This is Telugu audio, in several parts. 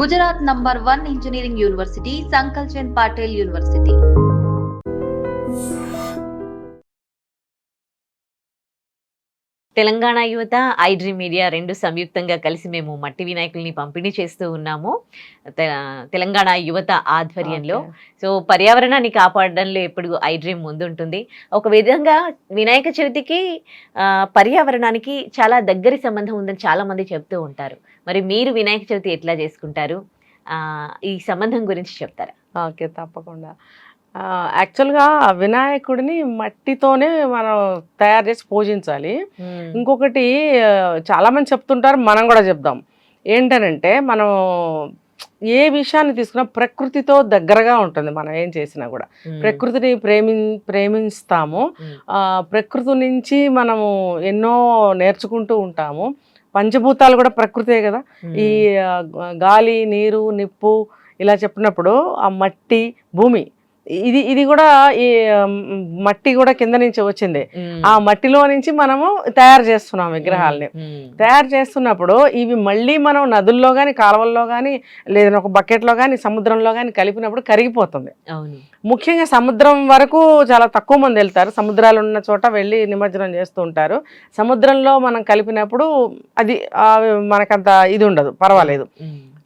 Gujarat number one engineering university Sankalchand Patel university. Telangana యువత ఐడ్రీ మీడియా రెండు సంయుక్తంగా కలిసి మేము మట్టి వినాయకుల్ని పంపిణీ చేస్తూ ఉన్నాము. తెలంగాణ యువత ఆధ్వర్యంలో. సో పర్యావరణాన్ని కాపాడడంలో ఎప్పుడు ఐడ్రీమ్ ముందుంటుంది. ఒక విధంగా వినాయక చవితికి పర్యావరణానికి చాలా దగ్గరి సంబంధం ఉందని చాలా మంది చెప్తూ ఉంటారు. మరి మీరు వినాయక చవితి ఎట్లా చేసుకుంటారు? ఈ సంబంధం గురించి చెప్తారా? ఓకే తప్పకుండా. యాక్చువల్గా వినాయకుడిని మట్టితోనే మనం తయారు చేసి పూజించాలి. ఇంకొకటి ఆ, చాలా మంది చెప్తుంటారు మనం కూడా చెప్దాం. ఏంటనంటే మనం ఏ విషయాన్ని తీసుకున్నా ప్రకృతితో దగ్గరగా ఉంటుంది మనం ఏం చేసినా కూడా. ప్రకృతిని ప్రేమి ప్రేమిస్తాము. ప్రకృతి నుంచి మనము ఎన్నో నేర్చుకుంటూ ఉంటాము. పంచభూతాలు కూడా ప్రకృతే కదా. ఈ గాలి నీరు నిప్పు ఇలా చెప్పినప్పుడు ఆ మట్టి భూమి ఇది ఇది కూడా ఈ మట్టి కూడా కింద నుంచి వచ్చింది. ఆ మట్టిలో నుంచి మనము తయారు చేస్తున్నాం విగ్రహాలని. తయారు చేస్తున్నప్పుడు ఇవి మళ్ళీ మనం నదుల్లో కానీ కాలువల్లో కానీ లేదా ఒక బకెట్లో కానీ సముద్రంలో కానీ కలిపినప్పుడు కరిగిపోతుంది. ముఖ్యంగా సముద్రం వరకు చాలా తక్కువ మంది వెళ్తారు. సముద్రాలు ఉన్న చోట వెళ్ళి నిమజ్జనం చేస్తూ ఉంటారు. సముద్రంలో మనం కలిపినప్పుడు అది మనకంత ఇది ఉండదు. పర్వాలేదు.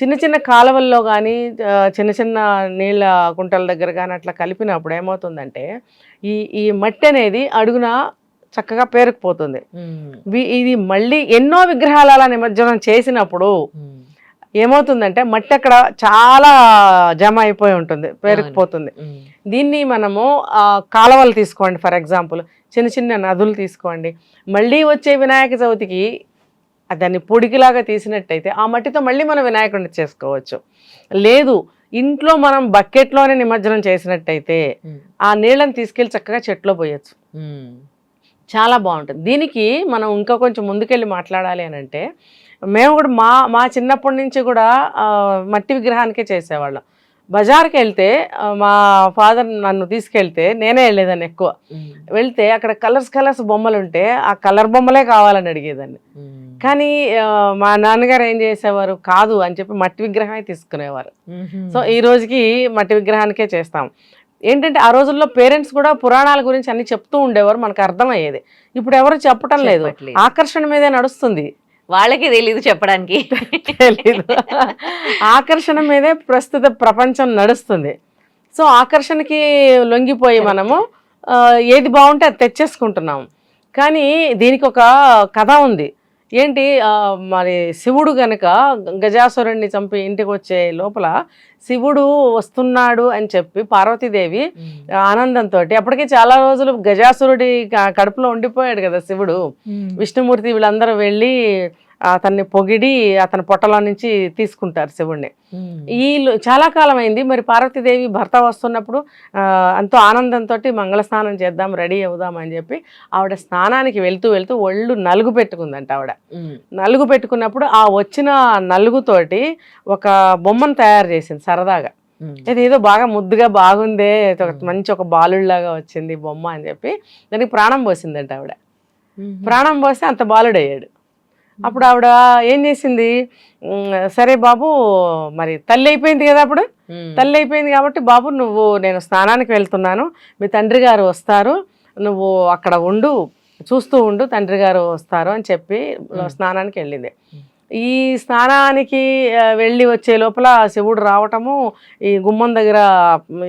చిన్న చిన్న కాలువల్లో కానీ చిన్న చిన్న నీళ్ళ కుంటల దగ్గర కానీ అట్లా కలిపినప్పుడు ఏమవుతుందంటే ఈ ఈ మట్టి అనేది అడుగున చక్కగా పేరుకుపోతుంది. ఇది మళ్ళీ ఎన్నో విగ్రహాలు అలా నిమజ్జనం చేసినప్పుడు. ఏమవుతుందంటే మట్టి అక్కడ చాలా జమ అయిపోయి ఉంటుంది పేరుకుపోతుంది. దీన్ని మనము కాలువలు తీసుకోండి ఫర్ ఎగ్జాంపుల్. చిన్న చిన్న నదులు తీసుకోండి. మళ్ళీ వచ్చే వినాయక చవితికి దాన్ని పొడికిలాగా తీసినట్టయితే ఆ మట్టితో మళ్ళీ మనం వినాయకుడిని చేసుకోవచ్చు లేదు ఇంట్లో మనం బకెట్లోనే నిమజ్జనం చేసినట్టయితే. ఆ నీళ్ళని తీసుకెళ్ళి చక్కగా చెట్లో పోయొచ్చు. చాలా బాగుంటుంది దీనికి మనం ఇంకా కొంచెం ముందుకెళ్ళి మాట్లాడాలి అని అంటే మేము కూడా మా మా చిన్నప్పటి నుంచి కూడా మట్టి విగ్రహానికే చేసేవాళ్ళం బజార్కి వెళ్తే మా ఫాదర్ నన్ను తీసుకెళ్తే నేనే వెళ్ళేదాన్ని ఎక్కువ. వెళ్తే అక్కడ కలర్స్ కలర్స్ బొమ్మలు ఉంటే ఆ కలర్ బొమ్మలే కావాలని అడిగేదాన్ని. కానీ మా నాన్నగారు ఏం చేసేవారు? కాదు అని చెప్పి మట్టి విగ్రహమే తీసుకునేవారు. సో ఈ రోజుకి మట్టి విగ్రహానికే చేస్తాం. ఏంటంటే ఆ రోజుల్లో పేరెంట్స్ కూడా పురాణాల గురించి అన్ని చెప్తూ ఉండేవారు. మనకు అర్థమయ్యేది. ఇప్పుడు ఎవరు చెప్పటం లేదు. ఆకర్షణ మీదే నడుస్తుంది. వాళ్ళకి తెలీదు చెప్పడానికి. తెలీదు. ఆకర్షణ మీదే ప్రస్తుత ప్రపంచం నడుస్తుంది. సో ఆకర్షణకి లొంగిపోయి మనము ఏది బాగుంటే అది తెచ్చేసుకుంటున్నాం. కానీ దీనికి ఒక కథ ఉంది. ఏంటి మరి శివుడు గనుక గజాసురుణ్ణి చంపి ఇంటికి వచ్చే లోపల శివుడు వస్తున్నాడు అని చెప్పి పార్వతీదేవి. ఆనందంతో అప్పటికే చాలా రోజులు గజాసురుడి కడుపులో ఉండిపోయాడు కదా శివుడు విష్ణుమూర్తి వీళ్ళందరూ వెళ్ళి అతన్ని పొగిడి అతని పొట్టలో నుంచి తీసుకుంటారు శివుణ్ణి. వీళ్ళు చాలా కాలం అయింది మరి పార్వతీదేవి భర్త వస్తున్నప్పుడు ఎంతో ఆనందంతో మంగళ స్నానం చేద్దాం రెడీ అవుదాం అని చెప్పి ఆవిడ స్నానానికి వెళ్తూ వెళ్తూ ఒళ్ళు నలుగు పెట్టుకుందంట ఆవిడ. నలుగు పెట్టుకున్నప్పుడు ఆ వచ్చిన నలుగుతోటి ఒక బొమ్మను తయారు చేసింది సరదాగా ఉమ్. ఇది ఏదో బాగా ముద్దుగా బాగుందే మంచి ఒక బాలుడిలాగా వచ్చింది ఈ బొమ్మ అని చెప్పి దానికి ప్రాణం పోసిందంట ఆవిడ. ప్రాణం పోస్తే అంత బాలుడయ్యాడు అప్పుడు ఆవిడ ఏం చేసింది? "ఉమ్, సరే బాబు మరి తల్లి అయిపోయింది కదా అప్పుడు. తల్లి అయిపోయింది కాబట్టి బాబు నువ్వు నేను స్నానానికి వెళ్తున్నాను. మీ తండ్రి గారు వస్తారు. నువ్వు అక్కడ ఉండు చూస్తూ ఉండు తండ్రి గారు వస్తారు అని చెప్పి స్నానానికి వెళ్ళింది. ఈ స్నానానికి వెళ్ళి వచ్చే లోపల శివుడు రావటము ఈ గుమ్మం దగ్గర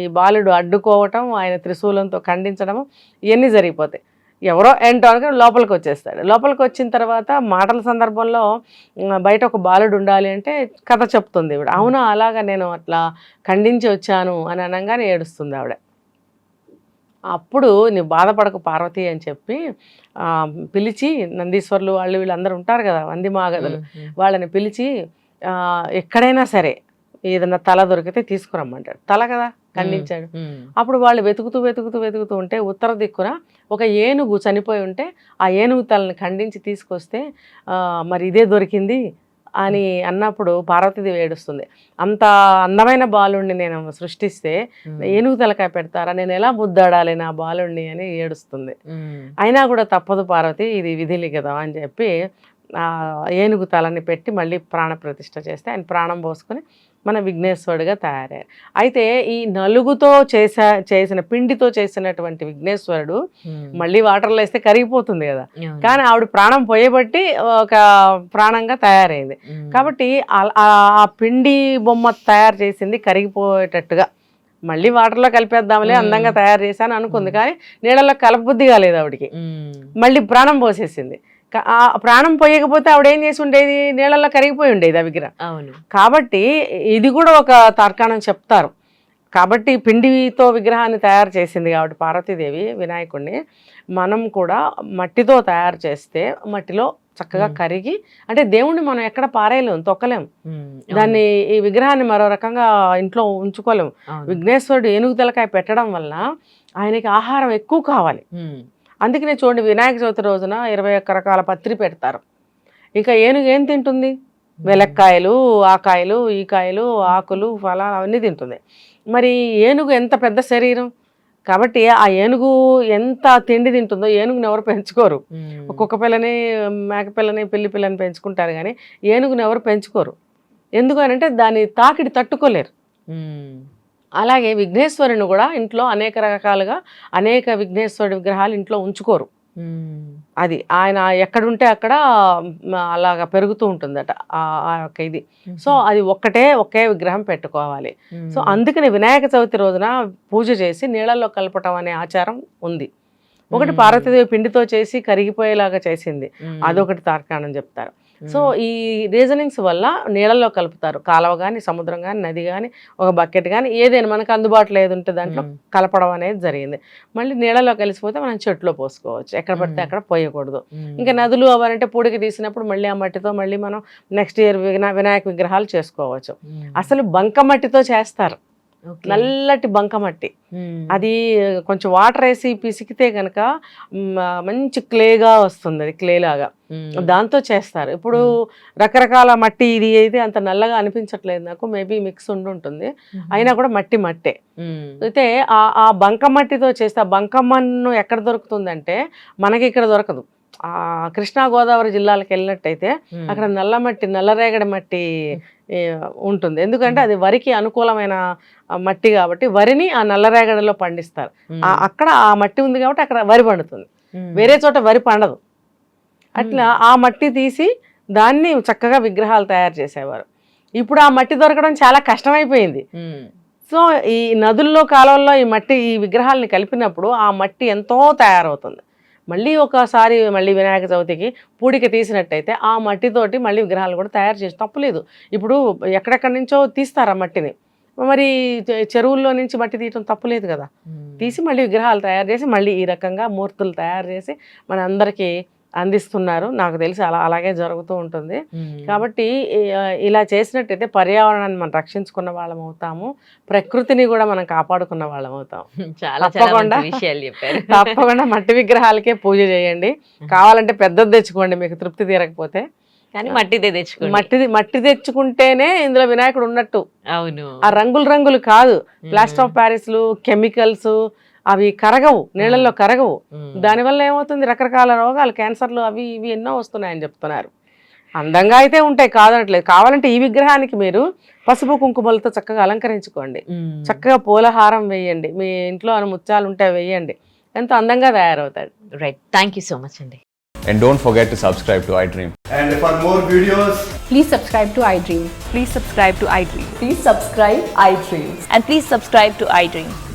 ఈ బాలుడు అడ్డుకోవటం ఆయన త్రిశూలంతో ఖండించడము ఇవన్నీ జరిగిపోతాయి. ఎవరో ఏంటో అనుకుని లోపలికి వచ్చేస్తాడు. లోపలికి వచ్చిన తర్వాత మాటల సందర్భంలో బయట ఒక బాలుడు ఉండాలి అంటే కథ చెప్తుంది ఇవిడ అవునా? అలాగా నేను అట్లా ఖండించి వచ్చాను అని అనగానే ఏడుస్తుంది ఆవిడ. అప్పుడు నీవు బాధపడకు పార్వతి అని చెప్పి పిలిచి నందీశ్వర్లు వాళ్ళు వీళ్ళందరూ ఉంటారు కదా వంది మాగదులు. వాళ్ళని పిలిచి ఎక్కడైనా సరే ఏదైనా తల దొరికితే తీసుకురమ్మంటాడు. తల కదా? ఖండించాడు. అప్పుడు వాళ్ళు వెతుకుతూ వెతుకుతూ వెతుకుతూ ఉంటే ఉత్తర దిక్కున ఒక ఏనుగు చనిపోయి ఉంటే ఆ ఏనుగు తలని ఖండించి తీసుకొస్తే మరి ఇదే దొరికింది? అని అన్నప్పుడు పార్వతీదేవి ఏడుస్తుంది. అంత అందమైన బాలుణ్ణి నేను సృష్టిస్తే. ఏనుగు తలకాయ పెడతారా? నేను ఎలా ముద్దాడాలి నా బాలుణ్ణి? అని ఏడుస్తుంది. అయినా కూడా తప్పదు పార్వతి ఇది విధి లిఖితం అని చెప్పి ఏనుగు తలని పెట్టి మళ్ళీ ప్రాణ ప్రతిష్ఠ చేస్తే ఆయన ప్రాణం పోసుకొని మన విఘ్నేశ్వరుడిగా తయారయ్యారు. అయితే ఈ నలుగుతో చేసా చేసిన పిండితో చేసినటువంటి విఘ్నేశ్వరుడు మళ్ళీ వాటర్లో వేస్తే కరిగిపోతుంది కదా. కానీ ఆవిడ ప్రాణం పోయబట్టి ఒక ప్రాణంగా తయారైంది. కాబట్టి ఆ- పిండి బొమ్మ తయారు చేసింది కరిగిపోయేటట్టుగా. మళ్ళీ వాటర్లో కలిపేద్దాంలే. అందంగా తయారు చేశాను అనుకుంది. కానీ నీళ్ళలో కలపబుద్ధి కాలేదు ఆవిడకి. మళ్ళీ ప్రాణం పోసేసింది. ఆ ప్రాణం పోయకపోతే ఆవిడ ఏం చేసి ఉండేది నీళ్ళల్లో కరిగిపోయి ఉండేది ఆ విగ్రహం. అవును. కాబట్టి ఇది కూడా ఒక తర్కాణం చెప్తారు. కాబట్టి పిండితో విగ్రహాన్ని తయారు చేసింది కాబట్టి పార్వతీదేవి వినాయకుడిని మనం కూడా మట్టితో తయారు చేస్తే మట్టిలో చక్కగా. కరిగి అంటే దేవుణ్ణి మనం ఎక్కడ పారేయలేం తొక్కలేం. ఉమ్, అవును, దాన్ని ఈ విగ్రహాన్ని మరో రకంగా ఇంట్లో ఉంచుకోలేం. అవును. విఘ్నేశ్వరుడు ఏనుగు తలకాయ పెట్టడం వల్ల ఆయనకి ఆహారం ఎక్కువ కావాలి. అందుకనే చూడండి వినాయక చవితి రోజున ఇరవై ఒక్క రకాల పత్రి పెడతారు. ఇంకా ఏనుగు ఏం తింటుంది? వెలక్కాయలు ఆ కాయలు ఈ కాయలు ఆకులు ఫలాలు అవన్నీ తింటుంది. మరి ఏనుగు ఎంత పెద్ద శరీరం? కాబట్టి ఆ ఏనుగు ఎంత తిండి తింటుందో ఏనుగుని ఎవరు పెంచుకోరు. ఒక్కొక్క పిల్లని మేక పిల్లని పిల్లి పిల్లని పెంచుకుంటారు కానీ ఏనుగుని ఎవరు పెంచుకోరు. ఎందుకు అని అంటే దాని తాకిడి తట్టుకోలేరు. అలాగే విఘ్నేశ్వరుని కూడా ఇంట్లో అనేక రకాలుగా అనేక విఘ్నేశ్వరుడి విగ్రహాలు ఇంట్లో ఉంచుకోరు. అది ఆయన ఎక్కడుంటే అక్కడ అలాగా పెరుగుతూ ఉంటుందట ఆ యొక్క ఇది. సో అది ఒక్కటే ఒకే విగ్రహం పెట్టుకోవాలి. సో అందుకని వినాయక చవితి రోజున పూజ చేసి నీళ్ళల్లో కలపటం అనే ఆచారం ఉంది. ఒకటి. పార్వతీదేవి పిండితో చేసి కరిగిపోయేలాగా చేసింది. అదొకటి తార్కాణం చెప్తారు. సో ఈ రీజనింగ్స్ వల్ల నీళ్ళల్లో కలుపుతారు. కాలువ కానీ సముద్రం కానీ నది కానీ ఒక బకెట్ కానీ ఏదైనా మనకు అందుబాటులో ఏది ఉంటే దాంట్లో కలపడం అనేది జరిగింది. మళ్ళీ నీళ్ళలో కలిసిపోతే మనం చెట్లో పోసుకోవచ్చు. ఎక్కడ పడితే. అక్కడ పోయకూడదు. ఇంకా నదులు అవనంటే పూడికి తీసినప్పుడు మళ్ళీ ఆ మట్టితో మళ్ళీ మనం నెక్స్ట్ ఇయర్ వినాయక విగ్రహాలు చేసుకోవచ్చు. అసలు బంక మట్టితో చేస్తారు. నల్లటి బంక మట్టి ఉమ్, అది కొంచెం వాటర్ వేసి పిసికితే కనుక మంచి క్లేగా వస్తుంది అది క్లే లాగా. దాంతో చేస్తారు. ఇప్పుడు రకరకాల మట్టి ఇది అయితే అంత నల్లగా అనిపించట్లేదు నాకు మేబీ మిక్స్ ఉండి ఉంటుంది. అయినా కూడా మట్టి మట్టే. అయితే ఆ ఆ బంక మట్టితో చేస్తే ఆ బంక మన్ను ఎక్కడ దొరుకుతుందంటే మనకి ఇక్కడ దొరకదు. కృష్ణా గోదావరి జిల్లాలకు వెళ్ళినట్టయితే అక్కడ నల్ల మట్టి నల్లరేగడి మట్టి ఉంటుంది. ఎందుకంటే అది వరికి అనుకూలమైన మట్టి కాబట్టి వరిని ఆ నల్లరేగడిలో పండిస్తారు. అక్కడ ఆ మట్టి ఉంది కాబట్టి అక్కడ వరి పండుతుంది. వేరే చోట వరి పండదు. అట్లా ఆ మట్టి తీసి దాన్ని చక్కగా విగ్రహాలు తయారు చేసేవారు. ఇప్పుడు ఆ మట్టి దొరకడం చాలా కష్టమైపోయింది. సో ఈ నదుల్లో కాలువల్లో ఈ మట్టి ఈ విగ్రహాలని కలిపినప్పుడు ఆ మట్టి ఎంతో తయారవుతుంది. మళ్ళీ ఒకసారి మళ్ళీ వినాయక చవితికి పూడిక తీసినట్టయితే ఆ మట్టితోటి మళ్ళీ విగ్రహాలు కూడా తయారు చేసి తప్పులేదు. ఇప్పుడు ఎక్కడెక్కడి నుంచో తీస్తారు ఆ మట్టిని? మరి చెరువుల్లో నుంచి మట్టి తీయటం తప్పులేదు కదా. తీసి మళ్ళీ విగ్రహాలు తయారు చేసి మళ్ళీ ఈ రకంగా మూర్తులు తయారు చేసి మన అందరికీ అందిస్తున్నారు. నాకు తెలిసి అలా అలాగే జరుగుతూ ఉంటుంది. కాబట్టి ఇలా చేసినట్టయితే పర్యావరణాన్ని మనం రక్షించుకున్న వాళ్ళం అవుతాము. ప్రకృతిని కూడా మనం కాపాడుకున్న వాళ్ళం అవుతాం. చాలా తప్పకుండా. మంచి విషయాలు చెప్పారు. తప్పకుండా మట్టి విగ్రహాలకే పూజ చేయండి. కావాలంటే పెద్దది తెచ్చుకోండి మీకు తృప్తి తీరకపోతే. కానీ మట్టిదే తెచ్చుకోండి. మట్టిది మట్టి తెచ్చుకుంటేనే ఇందులో వినాయకుడు ఉన్నట్టు. అవును. ఆ రంగులు రంగులు కాదు. ప్లాస్టర్ ఆఫ్ ప్యారిస్లు కెమికల్స్ అవి కరగవు నీళ్ళల్లో కరగవు. దానివల్ల ఏమవుతుంది? రకరకాల రోగాలు క్యాన్సర్లు అవి ఇవి ఎన్నో వస్తున్నాయని చెప్తున్నారు. అందంగా అయితే ఉంటాయి కాదనట్లేదు. కావాలంటే ఈ విగ్రహానికి మీరు పసుపు కుంకుమలతో చక్కగా అలంకరించుకోండి. చక్కగా పూలహారం వేయండి. మీ ఇంట్లో అని ముత్యాలు ఉంటే వేయండి. ఎంతో అందంగా తయారవుతాడు. Right thank you so much అండి. And don't forget to subscribe to iDream. And for more videos, Please subscribe to iDream. Please subscribe to iDream. Please subscribe iDream. And please subscribe to iDream.